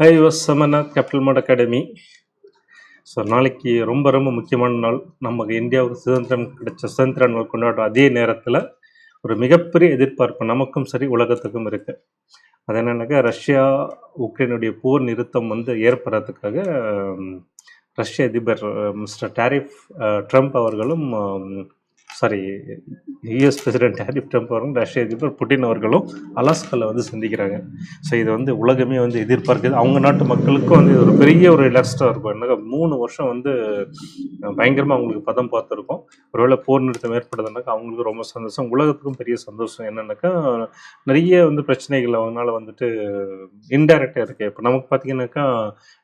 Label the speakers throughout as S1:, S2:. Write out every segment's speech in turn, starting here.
S1: Hi was Samarnath capital mart academy so நாளைக்கு ரொம்ப ரொம்ப முக்கியமான நாள். நமக்கு இந்தியாவுக்கு சுதந்திரம் கிடைச்ச சுதந்திர நாள் கொண்டாடுற அதே நேரத்தில் ஒரு மிகப்பெரிய எதிர்பார்ப்பு நமக்கும் சரி உலகத்துக்கும் இருக்குது அது என்னென்னாக்கா ரஷ்யா உக்ரைனுடைய போர் நிறுத்தம் வந்து ஏற்படுறதுக்காக ரஷ்ய அதிபர் மிஸ்டர் டாரிஃப் ட்ரம்ப் அவர்களும் sorry US president tariff Trump அவர்களும் ரஷ்ய அதிபர் புட்டின் அவர்களும் அலாஸ்காவில் வந்து சந்திக்கிறாங்க. ஸோ இது வந்து உலகமே வந்து எதிர்பார்க்குது. அவங்க நாட்டு மக்களுக்கும் வந்து இது ஒரு பெரிய ஒரு இலஸ்டாக இருக்கும். என்னக்கா மூணு வருஷம் வந்து பயங்கரமாக அவங்களுக்கு பதம் பார்த்துருக்கோம். ஒருவேளை போர் நிறுத்தம் ஏற்படுதுனாக்கா அவங்களுக்கு ரொம்ப சந்தோஷம். உலகத்துக்கும் பெரிய சந்தோஷம் என்னன்னாக்கா நிறைய வந்து பிரச்சனைகள் அவங்களால வந்துட்டு இன்டைரக்டாக இருக்குது இப்போ நமக்கு பார்த்தீங்கன்னாக்கா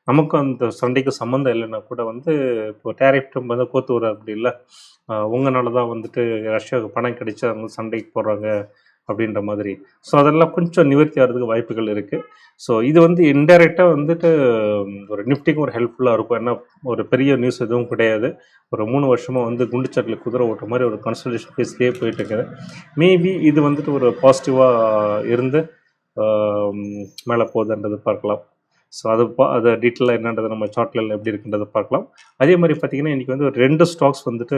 S1: நமக்கும் அந்த சண்டைக்கு சம்மந்தம் இல்லைன்னா கூட வந்து இப்போ டேரிஃப் ட்ரம்ப் வந்து கோத்து வர அப்படி இல்லை. உங்களால் தான் வந்துட்டு ரஷ்யாவுக்கு பணம் கிடைச்சி அவங்க சண்டைக்கு போடுறாங்க அப்படின்ற மாதிரி. ஸோ அதெல்லாம் கொஞ்சம் நிவர்த்தி ஆகிறதுக்கு வாய்ப்புகள் இருக்குது ஸோ இது வந்து இன்டெரக்டாக வந்துட்டு ஒரு நிஃப்டிக்கும் ஒரு ஹெல்ப்ஃபுல்லாக இருக்கும். ஏன்னா ஒரு பெரிய நியூஸ் எதுவும் கிடையாது. ஒரு மூணு வருஷமாக வந்து குண்டுச்சட்டில் குதிரை ஓட்டுற மாதிரி ஒரு கன்சல்டேஷன் ஃபேஸ்லேயே போயிட்டுருக்குது மேபி இது வந்துட்டு ஒரு பாசிட்டிவாக இருந்து மேலே போகுதுன்றது பார்க்கலாம். ஸோ அது பா அதை டீட்டெயிலாக என்னன்றது நம்ம சார்ட்ல எப்படி இருக்குன்றதை பார்க்கலாம். அதே மாதிரி பார்த்தீங்கன்னா இன்றைக்கி வந்து ஒரு ரெண்டு ஸ்டாக்ஸ் வந்துட்டு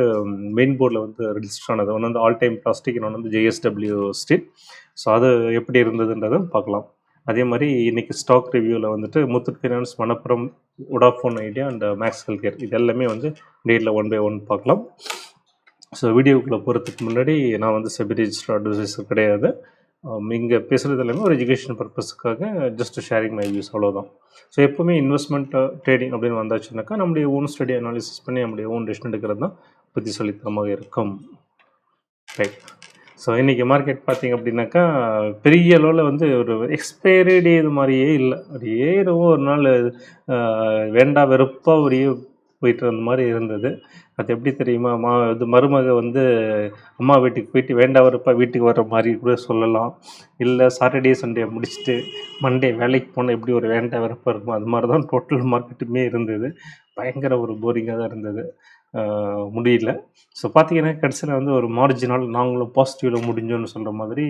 S1: மெயின் போர்டில் வந்து ரிஜிஸ்டர் ஆனது. ஒன்று வந்து ஆல் டைம் பிளாஸ்டிக் இன்னொன்று வந்து ஜேஎஸ்டபிள்யூ ஸ்டீல் ஸோ அது எப்படி இருந்ததுன்றதை பார்க்கலாம். அதே மாதிரி இன்றைக்கி ஸ்டாக் ரிவ்யூவில் வந்துட்டு Muthoot finance Manappuram Vodafone Idea and Max health care இது எல்லாமே வந்து டேட்டில் ஒன் பை ஒன் பார்க்கலாம். ஸோ வீடியோக்குள்ளே போகிறதுக்கு முன்னாடி நான் வந்து செபி ரிஜிஸ்டர் அட்வைசர் கிடையாது. இங்கே பேசுகிறது எல்லாமே ஒரு எஜுகேஷன் பர்பஸுக்காக ஜஸ்ட் ஷேரிங் மை வியூஸ் அவ்வளோதான் ஸோ எப்போவுமே இன்வெஸ்ட்மெண்ட் ட்ரேடிங் அப்படின்னு வந்தாச்சுனாக்கா நம்முடைய ஓன் ஸ்டடி அனாலிசிஸ் பண்ணி நம்முடைய ஓன் டெசிஷன் எடுக்கிறது தான் புத்திசாலித்தனமாக இருக்கும். ரைட் ஸோ இன்றைக்கி மார்க்கெட் பார்த்தீங்க அப்படின்னாக்கா பெரிய அளவில் வந்து ஒரு எக்ஸ்பைரி டே இது மாதிரியே இல்லை. அப்படியே ஏதோ ஒரு நாள் வேண்டாம் வேண்டா வெறுப்பாக ஒரு போயிட்டு இருந்த மாதிரி இருந்தது. அது எப்படி தெரியுமா? மா இது மருமக வந்து அம்மா வீட்டுக்கு போயிட்டு வேண்டா வீட்டுக்கு வர மாதிரி கூட சொல்லலாம். இல்லை சாட்டர்டே சண்டே முடிச்சுட்டு மண்டே வேலைக்கு போனால் எப்படி ஒரு வேண்டாவரப்பாக இருக்கும்? அது மாதிரி தான் டோட்டல் மார்க்கெட்டுமே இருந்தது. பயங்கர ஒரு போரிங்காக தான் இருந்தது. முடியல. ஸோ பார்த்தீங்கன்னா கடைசியில் வந்து ஒரு மார்ஜினால் நாங்களும் பாசிட்டிவில் முடிஞ்சோன்னு சொல்கிற மாதிரி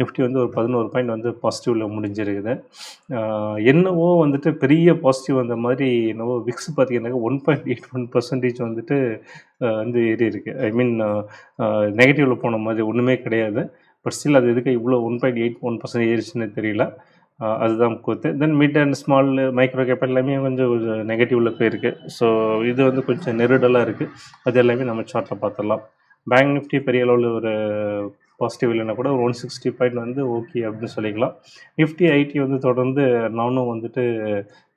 S1: நிஃப்டி வந்து ஒரு பதினோரு பாயிண்ட் வந்து பாசிட்டிவில் முடிஞ்சிருக்குது. என்னவோ வந்துட்டு பெரிய பாசிட்டிவ் வந்த மாதிரி என்னவோ விக்ஸ் பார்த்தீங்கன்னாக்கா one point eight one percentage வந்துட்டு வந்து ஏறி இருக்குது ஐ மீன் நெகட்டிவில் போன மாதிரி ஒன்றுமே கிடையாது. பட் ஸ்டில் அது எதுக்கு இவ்வளோ one point eight one percent ஏறிச்சுன்னு தெரியல. அதுதான் கூத்து. Then mid and small micro cap எல்லாமே கொஞ்சம் நெகட்டிவில் போயிருக்கு. ஸோ இது வந்து கொஞ்சம் நெருடலாக இருக்குது அது எல்லாமே நம்ம சார்ட்டில் பார்த்துடலாம் பேங்க் நிஃப்டி பெரிய அளவில் ஒரு பாசிட்டிவ் இல்லைன்னா கூட ஒரு ஒன் சிக்ஸ்டி பாயிண்ட் வந்து ஓகே அப்படின்னு சொல்லிக்கலாம். நிஃப்டி ஐடி வந்து தொடர்ந்து நானும் வந்துட்டு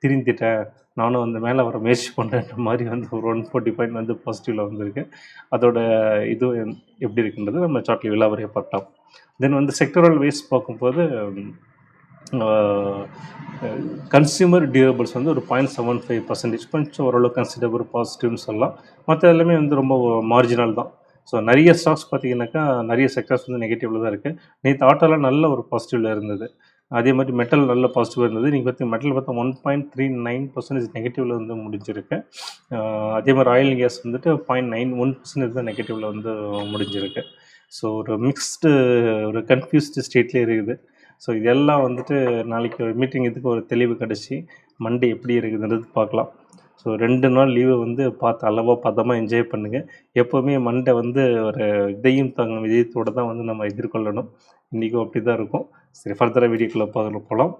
S1: திரிந்திட்டேன். நானும் வந்து மேலே வர முயற்சி பண்ணுறேன்ற மாதிரி வந்து ஒரு ஒன் ஃபோர்ட்டி பாயிண்ட் வந்து பாசிட்டிவில் வந்திருக்கு. அதோட இது எப்படி இருக்குன்றது நம்ம சார்ட்டில் விலாவரியாக பார்த்தோம் தென் வந்து செக்டரல் வைஸ் பார்க்கும்போது கன்சியூமர் டியூரபிள்ஸ் வந்து ஒரு பாயிண்ட் செவன் ஃபைவ் பர்சன்டேஜ் கொஞ்சம் ஓரளவு கன்சிடபிள் பாசிட்டிவ்னு சொல்லலாம். மற்ற எல்லாமே வந்து ரொம்ப மார்ஜினல் தான். ஸோ நிறைய ஸ்டாக்ஸ் பார்த்தீங்கன்னாக்கா நிறைய செக்டர்ஸ் வந்து நெகட்டிவில் தான் இருக்குது நேற்று ஆட்டோலாம் நல்ல ஒரு பாசிட்டிவில் இருந்தது. அதே மாதிரி மெட்டல் நல்ல பாசிட்டிவாக இருந்தது. நீங்கள் பார்த்து மெட்டல் பார்த்தா one point three nine percentage நெகட்டிவில் வந்து முடிஞ்சிருக்கு. அதே மாதிரி ஆயில் கேஸ் வந்துட்டு பாயிண்ட் நைன் ஒன் பர்சன்டேஜ் தான் நெகட்டிவில் வந்து முடிஞ்சிருக்கு. ஸோ ஒரு மிக்ஸ்டு ஒரு கன்ஃபியூஸ்டு ஸ்டேட்லேயே இருக்குது. ஸோ இதெல்லாம் வந்துட்டு நாளைக்கு ஒரு மீட்டிங் இதுக்கு ஒரு தெளிவு கிடச்சி மண்டே எப்படி இருக்குதுன்றது பார்க்கலாம். ஸோ ரெண்டு நாள் லீவை வந்து பார்த்து அளவாக பதமாக என்ஜாய் பண்ணுங்கள் எப்போவுமே மண்டே வந்து ஒரு இதையும் தங்க இதயத்தோடு தான் வந்து நம்ம எதிர்கொள்ளணும். இன்றைக்கும் அப்படி தான் இருக்கும். சரி ஃபர்தராக வீடியோக்குள்ளே பார்க்க போகலாம்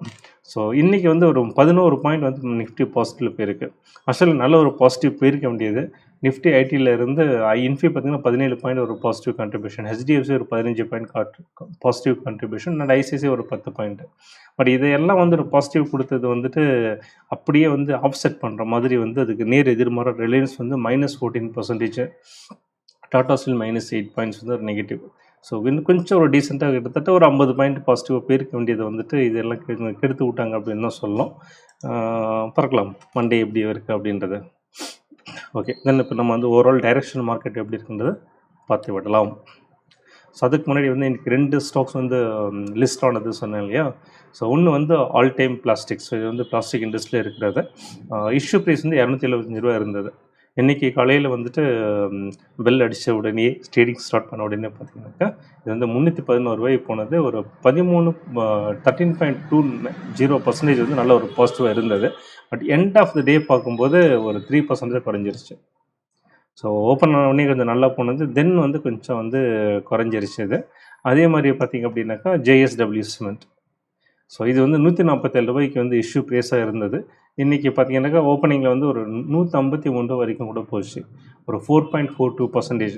S1: ஸோ இன்றைக்கி வந்து ஒரு பதினோரு பாயிண்ட் வந்து நிஃப்டி பாசிட்டிவ் போயிருக்கு. ஆக்சுவலி நல்ல ஒரு பாசிட்டிவ் போயிருக்க வேண்டியது. நிஃப்டி ஐடியில் இருந்து இன்ஃபி பார்த்தீங்கன்னா பதினேழு பாயிண்ட் ஒரு பாசிட்டிவ் கான்ட்ரிபியூஷன் ஹெச்டிஎஃப்சி ஒரு பதினஞ்சு point got positive contribution and ICICI ஒரு பத்து பாயிண்ட்டு பட் இதையெல்லாம் வந்து ஒரு பாசிட்டிவ் கொடுத்தது வந்துட்டு அப்படியே வந்து ஆஃப்செட் பண்ணுற மாதிரி வந்து அதுக்கு நேர் எதிர்மாற ரிலையன்ஸ் வந்து minus fourteen percentage Tata steel minus eight points வந்து ஒரு நெகட்டிவ் ஸோ இன்னும் கொஞ்சம் ஒரு டீசெண்டாக கிட்டத்தட்ட ஒரு ஐம்பது பாயிண்ட் பாசிட்டிவாக போயிருக்க வேண்டியது வந்துட்டு இதெல்லாம் கெடுத்து விட்டாங்க அப்படின்னு தான் சொல்லலாம் பார்க்கலாம் மண்டே எப்படி இருக்குது அப்படின்றது. ஓகே தென் இப்போ நம்ம வந்து ஓவரால் டைரக்ஷன் மார்க்கெட் எப்படி இருக்குன்றது பார்த்து விடலாம். ஸோ அதுக்கு முன்னாடி வந்து எனக்கு ரெண்டு ஸ்டாக்ஸ் வந்து லிஸ்ட் ஆனது சொன்னேன் இல்லையா? ஸோ ஒன்று வந்து ஆல் டைம் பிளாஸ்டிக்ஸ் இது வந்து பிளாஸ்டிக் இண்டஸ்ட்ரியில் இருக்கிறது. இஷ்யூ ப்ரைஸ் வந்து இரநூத்தி எழுபத்தஞ்சு ரூபா இருந்தது. இன்னைக்கு காலையில் வந்துட்டு பெல் அடித்த உடனே ஸ்டேடிங் ஸ்டார்ட் பண்ண உடனே பார்த்தீங்கன்னாக்கா இது வந்து முந்நூற்றி பதினோரு ரூபாய் போனது. ஒரு பதிமூணு thirteen point two zero percentage வந்து நல்ல ஒரு பாசிட்டிவாக இருந்தது. But end of the day பார்க்கும்போது ஒரு த்ரீ பர்சன்டேஜ் குறைஞ்சிருச்சு. ஸோ ஓப்பன் ஆன உடனே கொஞ்சம் நல்லா போனது. தென் வந்து கொஞ்சம் வந்து குறைஞ்சிருச்சு இது. அதே மாதிரி பார்த்தீங்க அப்படின்னாக்கா ஜேஎஸ்டபிள்யூ சிமெண்ட் ஸோ இது வந்து நூற்றி நாற்பத்தேழு ரூபாய்க்கு வந்து இஷ்யூ ப்ரைஸாக இருந்தது. இன்றைக்கி பார்த்தீங்கன்னாக்கா ஓப்பனிங்கில் வந்து ஒரு நூற்றம்பத்தி ஒன்று வரைக்கும் கூட போச்சு. ஒரு four point four two percentage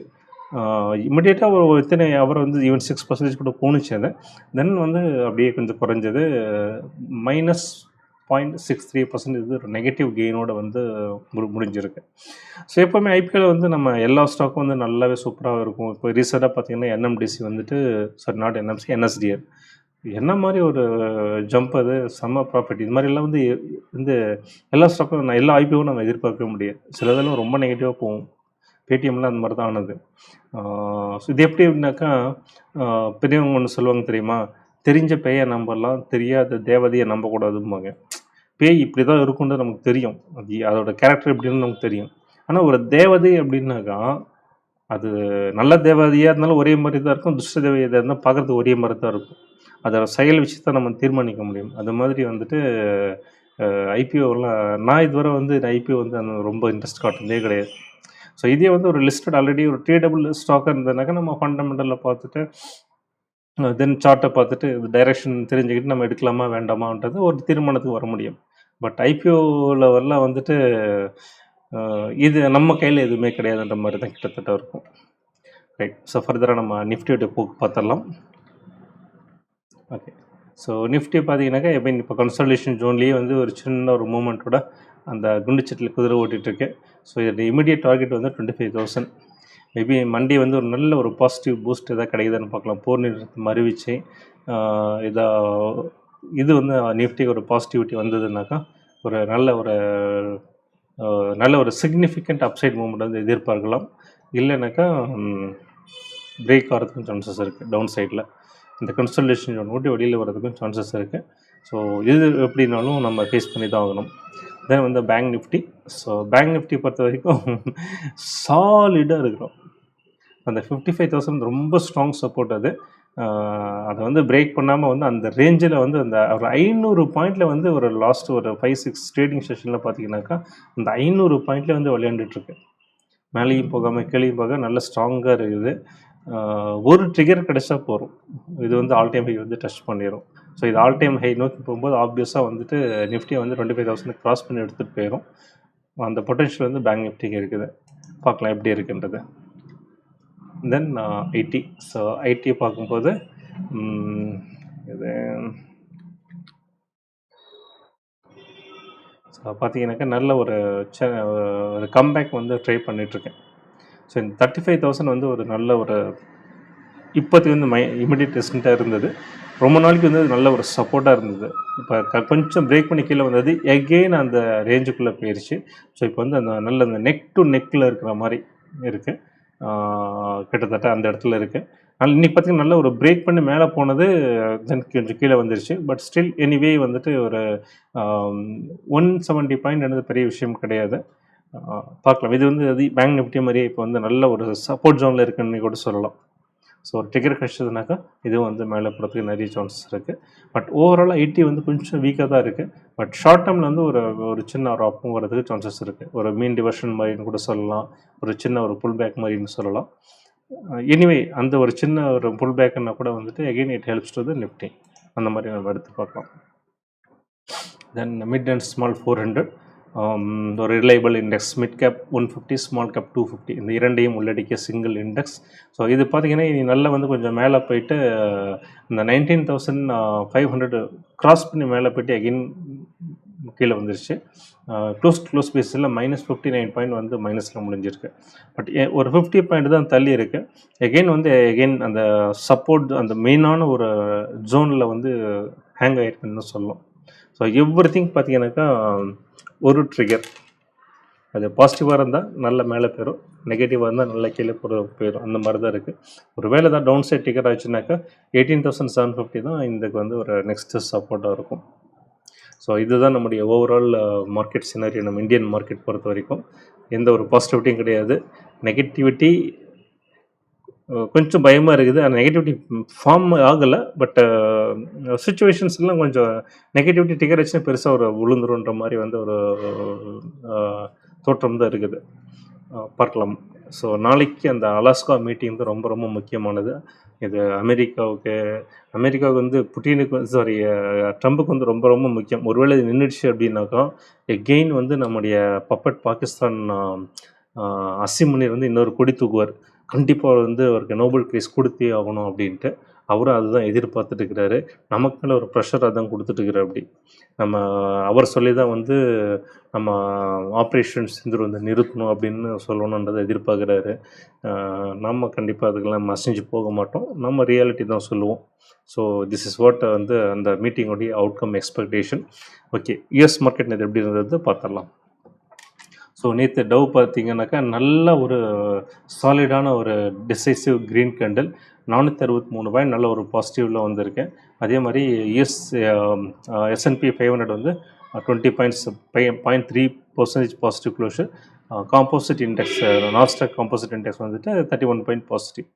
S1: இமிடியேட்டாக ஒரு இத்தனை அவர் வந்து ஈவன் சிக்ஸ் பர்சன்டேஜ் கூட போணுச்சு அது. தென் வந்து அப்படியே கொஞ்சம் குறைஞ்சது minus point six three percentage ஒரு நெகட்டிவ் கெயினோட வந்து முடி முடிஞ்சிருக்கு. ஸோ எப்போவுமே ஐபிஎல் வந்து நம்ம எல்லா ஸ்டாக்கும் வந்து நல்லாவே சூப்பராக இருக்கும். இப்போ ரீசெண்டாக பார்த்தீங்கன்னா என்எம்டிசி வந்துட்டு சாரி நாட் என்எம்சி என்எஸ்டிஎல் என்ன மாதிரி ஒரு ஜம்ப் அது? செம்ம ப்ராஃபிட் இது மாதிரிலாம் வந்து வந்து எல்லா ஸ்டாக்கும் நான் எல்லா ஐபிஓவும் நம்ம எதிர்பார்க்கவே முடியாது. சிலதெல்லாம் ரொம்ப நெகட்டிவாக போகும். பேடிஎம்லாம் அந்த மாதிரி தான் ஆனது ஸோ இது எப்படி அப்படின்னாக்கா பெரியவங்க ஒன்று சொல்லுவாங்க தெரியுமா? தெரிஞ்ச பேயை நம்பலாம் தெரியாத தேவதையை நம்பக்கூடாதும்பாங்க. பேய் இப்படி தான் இருக்கும்னு நமக்கு தெரியும். அது அதோட கேரக்டர் எப்படின்னு நமக்கு தெரியும். ஆனால் ஒரு தேவதை அப்படின்னாக்கா அது நல்ல தேவதையாக இருந்தாலும் ஒரே மாதிரி தான் இருக்கும். துஷ்ட தேவதையாக இருந்தால் பார்க்குறதுக்கு ஒரே மாதிரி தான் இருக்கும். அதோட செயல் விஷயத்தை நம்ம தீர்மானிக்க முடியும். அது மாதிரி வந்துட்டு ஐபிஓலாம் நான் இதுவரை வந்து ஐபிஓ வந்து அந்த ரொம்ப இன்ட்ரெஸ்ட் காட்டுறதே கிடையாது. ஸோ இதே வந்து ஒரு லிஸ்டட் ஆல்ரெடி ஒரு ட்ரேடபிள் ஸ்டாக்காக இருந்ததுனாக்கா நம்ம ஃபண்டமெண்டலில் பார்த்துட்டு தென் சார்ட்டை பார்த்துட்டு இது டைரெக்ஷன் தெரிஞ்சுக்கிட்டு நம்ம எடுக்கலாமா வேண்டாமான்றது ஒரு தீர்மானத்துக்கு வர முடியும். பட் ஐபிஓவில் வரலாம் வந்துட்டு இது நம்ம கையில் எதுவுமே கிடையாதுன்ற மாதிரி தான் கிட்டத்தட்ட இருக்கும். ரைட் ஸோ ஃபர்தராக நம்ம நிஃப்டியோட போக்கு பார்த்துடலாம். ஓகே ஸோ நிஃப்டி பார்த்தீங்கன்னாக்கா எப்போ இப்போ கன்சல்டேஷன் ஜோன்லேயே வந்து ஒரு சின்ன ஒரு மூமெண்ட்டோட அந்த குண்டுச்சட்டில் குதிரை ஓட்டிகிட்டு இருக்கு ஸோ இதோட இமிடியட் டார்கெட் வந்து twenty five thousand maybe Monday வந்து ஒரு நல்ல ஒரு பாசிட்டிவ் பூஸ்ட் எதாவது கிடைக்குதுன்னு பார்க்கலாம். போர் நிறுத்தம் அறிவிச்சு ஆஹ் இது வந்து நிஃப்டிக்கு ஒரு பாசிட்டிவிட்டி வந்ததுனாக்கா ஒரு நல்ல ஒரு நல்ல ஒரு சிக்னிஃபிகண்ட் அப்சைட் மூமெண்ட் வந்து எதிர்பார்க்கலாம். இல்லைனாக்கா பிரேக் ஆகிறதுக்கும் சான்சஸ் இருக்குது டவுன் சைடில் இந்த கன்சல்டேஷன் ஓட்டி வெளியில் வர்றதுக்கும் சான்சஸ் இருக்குது ஸோ இது எப்படினாலும் நம்ம ஃபேஸ் பண்ணி தான் ஆகணும். தென் வந்து bank Nifty so bank Nifty பொறுத்த வரைக்கும் சாலிடாக இருக்கிறோம். அந்த ஃபிஃப்டி ஃபைவ் தௌசண்ட் ரொம்ப ஸ்ட்ராங் சப்போர்ட் அது. அதை வந்து பிரேக் பண்ணாமல் வந்து அந்த ரேஞ்சில் வந்து அந்த ஒரு ஐநூறு பாயிண்டில் வந்து ஒரு லாஸ்ட் ஒரு ஃபைவ் சிக்ஸ் ட்ரேடிங் செஷனில் பார்த்தீங்கன்னாக்கா அந்த ஐநூறு பாயிண்ட்லேயே வந்து விளையாண்டுட்டுருக்கு மேலேயும் போகாமல் கீழேயும் போக நல்ல ஸ்ட்ராங்காக இருக்குது. ஒரு ட்ரிகர் கிடைச்சா போகிறோம் இது வந்து ஆல் டைம் ஹை வந்து டச் பண்ணிடும் ஸோ இது ஆல் டைம் ஹை நோக்கி போகும்போது ஆப்வியஸாக வந்துட்டு நிஃப்டியை வந்து டுவெண்ட்டி ஃபைவ் தௌசண்ட் க்ராஸ் பண்ணி எடுத்துகிட்டு போயிடும் அந்த பொட்டன்ஷியல் வந்து பேங்க் நிஃப்டிக்கு இருக்குது. பார்க்கலாம் எப்படி இருக்குன்றது. தென் ஐடி ஸோ ஐடி பார்க்கும்போது இது ஸோ பார்த்தீங்கன்னாக்கா நல்ல ஒரு ச ஒரு கம்பேக் வந்து ட்ரை பண்ணிகிட்ருக்கேன் ஸோ இந்த தேர்ட்டி ஃபைவ் தௌசண்ட் வந்து ஒரு நல்ல ஒரு இப்போதைக்கு வந்து மை இமிடியட் ரெசன்ட்டாக இருந்தது. ரொம்ப நாளைக்கு வந்து நல்ல ஒரு சப்போர்ட்டாக இருந்தது. இப்போ கொஞ்சம் பிரேக் பண்ணி கீழே வந்தது. எகெயின் அந்த ரேஞ்சுக்குள்ளே போயிடுச்சு ஸோ இப்போ வந்து அந்த நல்ல அந்த நெக் டு நெக்கில் இருக்கிற மாதிரி இருக்குது கிட்டத்தட்ட அந்த இடத்துல இருக்குது நல்ல இன்னைக்கு பார்த்தீங்கன்னா நல்ல ஒரு பிரேக் பண்ணி மேலே போனது தென் கொஞ்சம் கீழே வந்துருச்சு. பட் ஸ்டில் எனிவே வந்துட்டு ஒரு ஒன் செவன்ட்டி பாயிண்ட் என்னது பெரிய விஷயம் கிடையாது. பார்க்கலாம். இது வந்து அது பேங்க் நிஃப்டி மாதிரியே இப்போ வந்து நல்ல ஒரு சப்போர்ட் ஜோனில் இருக்குன்னு கூட சொல்லலாம். ஸோ ஒரு டிக்கெட் கிடச்சதுனாக்கா இதுவும் வந்து மேலே போகிறதுக்கு நிறைய சான்சஸ் இருக்குது பட் ஓவராலாக ஐடி வந்து கொஞ்சம் வீக்காக தான் இருக்குது பட் ஷார்ட் டேர்மில் வந்து ஒரு ஒரு சின்ன ஒரு அப்பும் வரதுக்கு சான்சஸ் இருக்குது ஒரு மீன் டிவர்ஷன் மாதிரின்னு கூட சொல்லலாம். ஒரு சின்ன ஒரு புல் பேக் மாதிரின்னு சொல்லலாம். எனிவே அந்த ஒரு சின்ன ஒரு புல் பேக்குன்னா கூட வந்துட்டு again it helps to the Nifty அந்த மாதிரி நம்ம எடுத்து பார்க்கலாம். Then mid and small four hundred ஒரு reliable index mid cap one fifty small cap two fifty இந்த இரண்டையும் உள்ளடக்கிய சிங்கிள் இண்டெக்ஸ் ஸோ இது பார்த்தீங்கன்னா இது நல்லா வந்து கொஞ்சம் மேலே போயிட்டு இந்த nineteen thousand five hundred cross பண்ணி மேலே போயிட்டு அகெயின் கீழே வந்துருச்சு. க்ளோஸ் க்ளோஸ் பேஸில் மைனஸ் ஃபிஃப்டி நைன் பாயிண்ட் வந்து மைனஸில் முடிஞ்சிருக்கு. பட் ஒரு ஃபிஃப்டி பாயிண்ட் தான் தள்ளி இருக்குது எகெயின் வந்து எகெயின் அந்த சப்போர்ட் அந்த மெயினான ஒரு ஜோனில் வந்து ஹேங் ஆகிருக்குன்னு தான் சொல்லலாம் ஸோ எவ்ரி திங் பார்த்தீங்கன்னாக்கா ஒரு ட்ரிகர் அது பாசிட்டிவாக இருந்தால் நல்ல மேலே போயிடும் நெகட்டிவாக இருந்தால் நல்ல கீழே போகிற போயிடும் அந்த மாதிரி தான் இருக்குது ஒரு வேலை தான் டவுன் சைட் டிக்கெட் ஆச்சுனாக்கா எயிட்டீன் தௌசண்ட் செவன் ஃபிஃப்டி தான் இதுக்கு வந்து ஒரு நெக்ஸ்ட்டு சப்போர்ட்டாக இருக்கும். ஸோ இதுதான் நம்முடைய ஓவரால் மார்க்கெட் சினாரியோ நம்ம இந்தியன் மார்க்கெட் பொறுத்த வரைக்கும் எந்த ஒரு பாசிட்டிவிட்டியும் கிடையாது. நெகட்டிவிட்டி கொஞ்சம் பயமாக இருக்குது. அந்த நெகட்டிவிட்டி ஃபார்ம் ஆகலை. பட் சுச்சுவேஷன்ஸ்லாம் கொஞ்சம் நெகட்டிவிட்டி டிக்கர் வச்சுன்னா பெருசாக ஒரு விழுந்துருன்ற மாதிரி வந்து ஒரு தோற்றம் தான் இருக்குது. பார்க்கலாம். ஸோ நாளைக்கு அந்த அலாஸ்கா மீட்டிங் வந்து ரொம்ப ரொம்ப முக்கியமானது. இது அமெரிக்காவுக்கு அமெரிக்காவுக்கு வந்து புட்டினுக்கு சாரி ட்ரம்புக்கு வந்து ரொம்ப ரொம்ப முக்கியம். ஒருவேளை இது நின்றுடுச்சு அப்படின்னாக்கா எகெயின் வந்து நம்முடைய பப்பட் பாகிஸ்தான் அசிமுனிர் வந்து இன்னொரு கொடி தூக்குவார். கண்டிப்பாக வந்து அவருக்கு நோபல் பிரைஸ் கொடுத்தே ஆகணும் அப்படின்ட்டு அவரும் அதுதான் எதிர்பார்த்துட்டு இருக்கிறாரு. நமக்கு மேலே ஒரு ப்ரெஷர் அதான் கொடுத்துட்டு அப்படி. நம்ம அவர் சொல்லி தான் வந்து நம்ம ஆப்ரேஷன் சிந்தூர் வந்து நிறுத்தணும் அப்படின்னு சொல்லணுன்றதை எதிர்பார்க்குறாரு. நம்ம கண்டிப்பாக அதுக்கெல்லாம் மசிஞ்சு போக மாட்டோம். நம்ம ரியாலிட்டி தான் சொல்லுவோம். ஸோ திஸ் இஸ் வாட் வந்து அந்த மீட்டிங்கோடைய outcome expectation okay US market இது எப்படி இருந்தது பார்த்துடலாம். ஸோ நேற்று டவ் பார்த்தீங்கன்னாக்கா நல்ல ஒரு சாலிடான ஒரு டிசைசிவ் க்ரீன் கேண்டில் நானூற்றி அறுபத்தி மூணு பாயிண்ட் நல்ல ஒரு பாசிட்டிவில் வந்திருக்கேன். அதே மாதிரி S S and P five hundred வந்து twenty points point three percentage positive closure composite index Nasdaq composite index வந்துட்டு thirty one point positive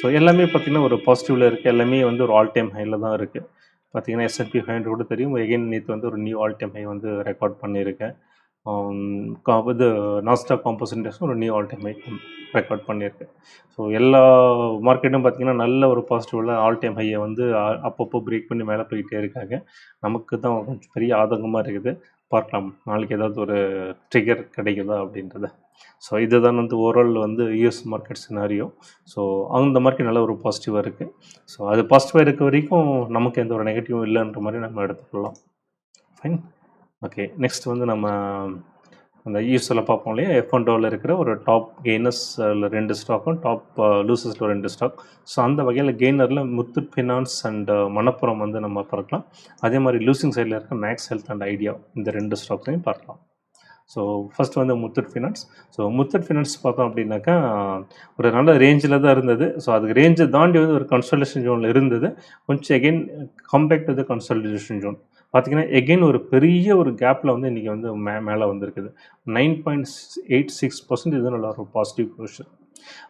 S1: so எல்லாமே பார்த்திங்கன்னா ஒரு பாசிட்டிவில் இருக்குது எல்லாமே வந்து ஒரு ஆல் டைம் ஹையில் தான் இருக்குது பார்த்தீங்கன்னா எஸ்என்பி ஃபைவ் ஹண்ட்ரட் கூட தெரியும். எகைன் நேற்று வந்து ஒரு நியூ ஆல் டைம் ஹை வந்து ரெக்கார்ட் பண்ணியிருக்கேன். இது நாஸ்டாக் காம்போசன்டேஷன் ஒரு new all time high record பண்ணியிருக்கேன் ஸோ எல்லா மார்க்கெட்டும் பார்த்தீங்கன்னா நல்ல ஒரு பாசிட்டிவில் ஆல் டைம் ஹையை வந்து அப்பப்போ பிரேக் பண்ணி மேலே போய்கிட்டே இருக்காங்க. நமக்கு தான் கொஞ்சம் பெரிய ஆதங்கமாக இருக்குது. பார்க்கலாம். நாளைக்கு ஏதாவது ஒரு ட்ரிகர் கிடைக்குதா அப்படின்றத. ஸோ இதுதான் வந்து ஓவரால் வந்து யூஎஸ் மார்க்கெட் சினாரியோ ஸோ அந்த மார்க்கெட் நல்ல ஒரு பாசிட்டிவாக இருக்குது ஸோ அது பாசிட்டிவாக இருக்க வரைக்கும் நமக்கு எந்த ஒரு நெகட்டிவும் இல்லைன்ற மாதிரி நம்ம எடுத்துக்கலாம் ஃபைன் ஓகே நெக்ஸ்ட் வந்து நம்ம அந்த யூஸில் பார்ப்போம் இல்லையா? எஃப் ஒன் டோவில் இருக்கிற ஒரு டாப் கெய்னர்ஸில் ரெண்டு ஸ்டாக்கும் டாப் லூசஸில் ரெண்டு ஸ்டாக் ஸோ அந்த வகையில் கெய்னரில் முத்து ஃபினான்ஸ் அண்ட் மணப்புறம் வந்து நம்ம பார்க்கலாம். அதே மாதிரி லூசிங் சைடில் இருக்க மேக்ஸ் ஹெல்த் அண்ட் ஐடியா இந்த ரெண்டு ஸ்டாக்ஸையும் பார்க்கலாம். ஸோ ஃபஸ்ட் வந்து Muthoot finance so Muthoot finance பார்த்தோம் அப்படின்னாக்கா ஒரு நல்ல ரேஞ்சில் தான் இருந்தது. ஸோ அதுக்கு ரேஞ்சை தாண்டி வந்து ஒரு கன்சல்டேஷன் ஜோனில் இருந்தது. கொஞ்சம் again come back to the consolidation zone பார்த்தீங்கன்னா எகெயின் ஒரு பெரிய ஒரு கேப்பில் வந்து இன்றைக்கி வந்து மே மேலே வந்திருக்குது. Nine point eight six percent இது நல்லா ஒரு பாசிட்டிவ் க்ளோஷர்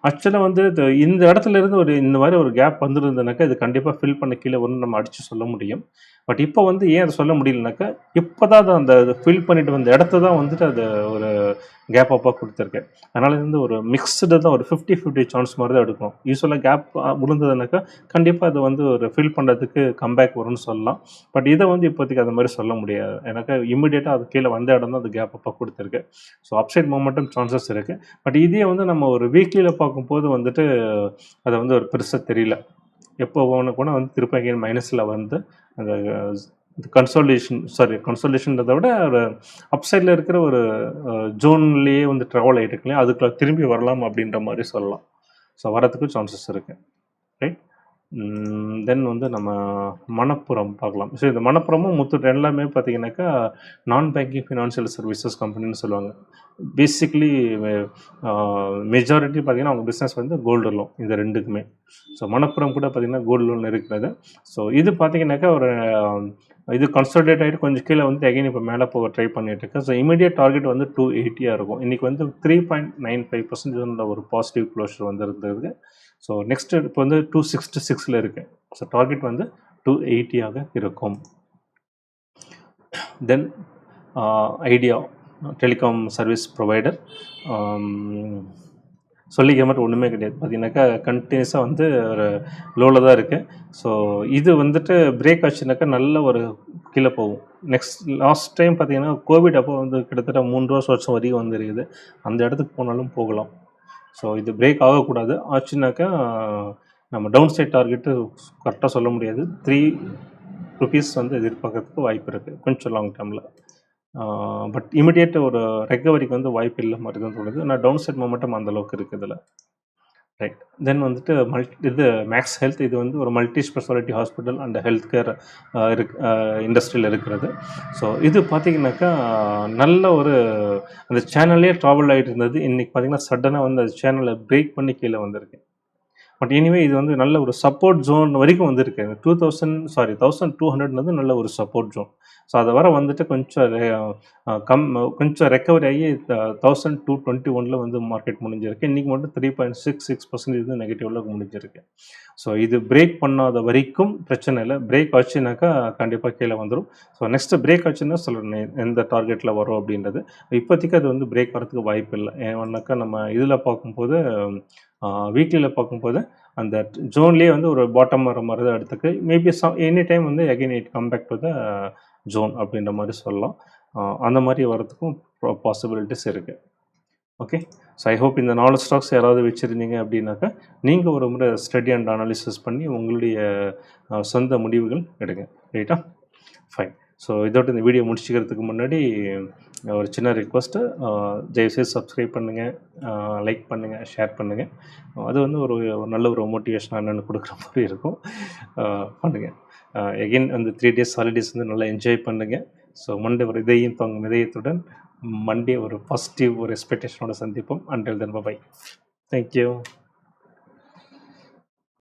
S1: ஆக்சுவலாக வந்து இது இந்த இடத்துல இருந்து ஒரு இந்த மாதிரி ஒரு கேப் வந்துருந்ததுனாக்கா இது கண்டிப்பாக ஃபில் பண்ண கீழே ஒன்று நம்ம அடித்து சொல்ல முடியும். பட் இப்போ வந்து ஏன் அதை சொல்ல முடியலனாக்கா இப்போ தான் அதை அந்த ஃபில் பண்ணிட்டு வந்த இடத்த தான் வந்துட்டு அது ஒரு கேப் அப்பாக கொடுத்துருக்கு அதனால் இது வந்து ஒரு மிக்ஸ்டு தான் ஒரு ஃபிஃப்டி ஃபிஃப்டி சான்ஸ் மாதிரி தான் எடுக்கணும். யூஸ்வலாக கேப் விழுந்ததுனாக்கா கண்டிப்பாக அது வந்து ஒரு ஃபில் பண்ணுறதுக்கு கம்பேக் வரும்னு சொல்லலாம். பட் இதை வந்து இப்போதைக்கு அது மாதிரி சொல்ல முடியாது. எனக்கு இமிடியேட்டாக அது கீழே வந்த இடம் தான் அது கேப் அப்பாக கொடுத்துருக்கு ஸோ அப்சைட் மூமெண்ட்டும் சான்சஸ் இருக்குது பட் இதே வந்து நம்ம ஒரு வீக்லியில் பார்க்கும்போது வந்துட்டு அதை வந்து ஒரு பெருசாக தெரியல. எப்போ போன கூட வந்து திருப்பி மைனஸில் வந்து அந்த இந்த கன்சோலேஷன் சாரி கன்சோலேஷன்றதை விட ஒரு அப்சைடில் இருக்கிற ஒரு ஜோன்லேயே வந்து ட்ராவல் ஆகிட்டு இருக்குல்லையா அதுக்குள்ள திரும்பி வரலாம் அப்படின்ற மாதிரி சொல்லலாம். ஸோ வரதுக்கு சான்சஸ் இருக்குது தென் வந்து நம்ம மணப்புறம் பார்க்கலாம். ஸோ இந்த மணப்புறமும் முத்தூட் எல்லாமே பார்த்தீங்கன்னாக்கா நான் பேங்கிங் ஃபினான்ஷியல் சர்வீசஸ் கம்பெனின்னு சொல்லுவாங்க. பேசிக்லி மெஜாரிட்டி பார்த்தீங்கன்னா அவங்க பிஸ்னஸ் வந்து கோல்டு லோன் இந்த ரெண்டுக்குமே. ஸோ மணப்புறம் கூட பார்த்தீங்கன்னா கோல்டு லோன் இருக்கிறது. ஸோ இது பார்த்தீங்கன்னாக்கா ஒரு இது கன்சல்டேட் ஆகிட்டு கொஞ்சம் கீழே வந்து அகைன் இப்போ மேலே போக ட்ரை பண்ணிட்டு இருக்கேன். ஸோ இமீடியட் டார்கெட் வந்து டூ எயிட்டியாக இருக்கும். இன்றைக்கி வந்து three point nine five percentage ஒரு பாசிட்டிவ் க்ளோஷர் வந்து இருந்தது ஸோ நெக்ஸ்ட் இப்போ வந்து டூ சிக்ஸ்டி சிக்ஸில் இருக்கு. ஸோ டார்கெட் வந்து டூ எயிட்டியாக இருக்கும். Then Idea telecom service provider சொல்லிக்கிற மாதிரி ஒன்றுமே கிடையாது. பார்த்தீங்கன்னாக்கா கண்டினியூஸாக வந்து ஒரு லோவில் தான் இருக்குது ஸோ இது வந்துட்டு பிரேக் ஆச்சுனாக்கா நல்ல ஒரு கீழே போகும். நெக்ஸ்ட் லாஸ்ட் டைம் பார்த்தீங்கன்னா கோவிட் அப்போ வந்து கிட்டத்தட்ட மூன்று வருஷம் வருஷம் வரைக்கும் வந்து இருக்குது. அந்த இடத்துக்கு போனாலும் போகலாம். ஸோ இது பிரேக் ஆகக்கூடாது. ஆச்சுனாக்கா நம்ம டவுன் சைட் டார்கெட்டு கரெக்டாக சொல்ல முடியாது. த்ரீ ருபீஸ் வந்து எதிர்பார்க்கறதுக்கு வாய்ப்பு இருக்குது கொஞ்சம் லாங் டேர்மில் பட் இமிடியேட் ஒரு ரெக்கவரிக்கு வந்து வாய்ப்பு இல்லை மாதிரி தான் தோணுது. ஆனால் டவுன் சைட் மொமெண்டம் அந்த அளவுக்கு இருக்குது இதில். ரைட் தென் வந்துட்டு மல்டி இது மேக்ஸ் ஹெல்த் இது வந்து ஒரு multi speciality hospital and health care இருக் uh, இண்டஸ்ட்ரியில் இருக்கிறது. ஸோ இது பார்த்தீங்கன்னாக்கா நல்ல ஒரு அந்த சேனல்லே ட்ராவல் ஆகிட்டு இருந்தது. இன்றைக்கி பார்த்தீங்கன்னா சடனாக வந்து அந்த சேனலை பிரேக் பண்ணி கீழே வந்திருக்கு. பட் எனிவே இது வந்து நல்ல ஒரு சப்போர்ட் ஜோன் வரைக்கும் வந்திருக்கு. Two thousand sorry thousand two ஹண்ட்ரட்லேருந்து நல்ல ஒரு சப்போர்ட் ஜோன் ஸோ அதை வர வந்துட்டு கொஞ்சம் கம் கொஞ்சம் ரெக்கவரி ஆகி தௌசண்ட் டூ டுவெண்ட்டி ஒனில் வந்து மார்க்கெட் முடிஞ்சிருக்கு. இன்றைக்கி மட்டும் three point six six percentage வந்து நெகட்டிவில் முடிஞ்சிருக்கு. ஸோ இது பிரேக் பண்ணாத வரைக்கும் பிரச்சனை இல்லை. பிரேக் ஆச்சுனாக்கா கண்டிப்பாக கீழே வந்துடும் ஸோ நெக்ஸ்ட் பிரேக் ஆச்சுன்னா சொல்லணும். எந்த டார்கெட்டில் வரும் அப்படின்றது. இப்போதைக்கு அது வந்து பிரேக் வரதுக்கு வாய்ப்பு இல்லை. ஏன்னாக்கா நம்ம இதில் பார்க்கும்போது வீக்லியில் பார்க்கும்போது அந்த ஜோன்லேயே வந்து ஒரு பாட்டம் வர மாதிரி தான் எடுத்துக்கு. மேபி எனி டைம் வந்து again it come back to the zone அப்படின்ற மாதிரி சொல்லலாம். அந்த மாதிரி வரதுக்கும் பாசிபிலிட்டிஸ் இருக்குது ஓகே ஸோ ஐ ஹோப் இந்த நாலு ஸ்டாக்ஸ் யாராவது வச்சுருந்தீங்க அப்படின்னாக்கா நீங்கள் ஒரு முறை ஸ்டடி அண்ட் அனாலிசிஸ் பண்ணி உங்களுடைய சொந்த முடிவுகள் எடுங்க. ரைட்டா ஃபைன் ஸோ இதோட இந்த வீடியோ முடிச்சுக்கிறதுக்கு முன்னாடி ஒரு சின்ன ரிக்வஸ்ட்டு தயவுசெய்து சப்ஸ்கிரைப் பண்ணுங்கள் லைக் பண்ணுங்கள் ஷேர் பண்ணுங்கள் அது வந்து ஒரு ஒரு நல்ல ஒரு மோட்டிவேஷன் என்னென்னு கொடுக்குற மாதிரி இருக்கும். பண்ணுங்கள் எகெயின் அந்த த்ரீ டேஸ் ஹாலிடேஸ் வந்து நல்லா என்ஜாய் பண்ணுங்கள் ஸோ மண்டே ஒரு இதயம் தங்கும் இதயத்துடன் மண்டே ஒரு பாசிட்டிவ் ஒரு எக்ஸ்பெக்டேஷனோட சந்திப்போம். Until then by thank you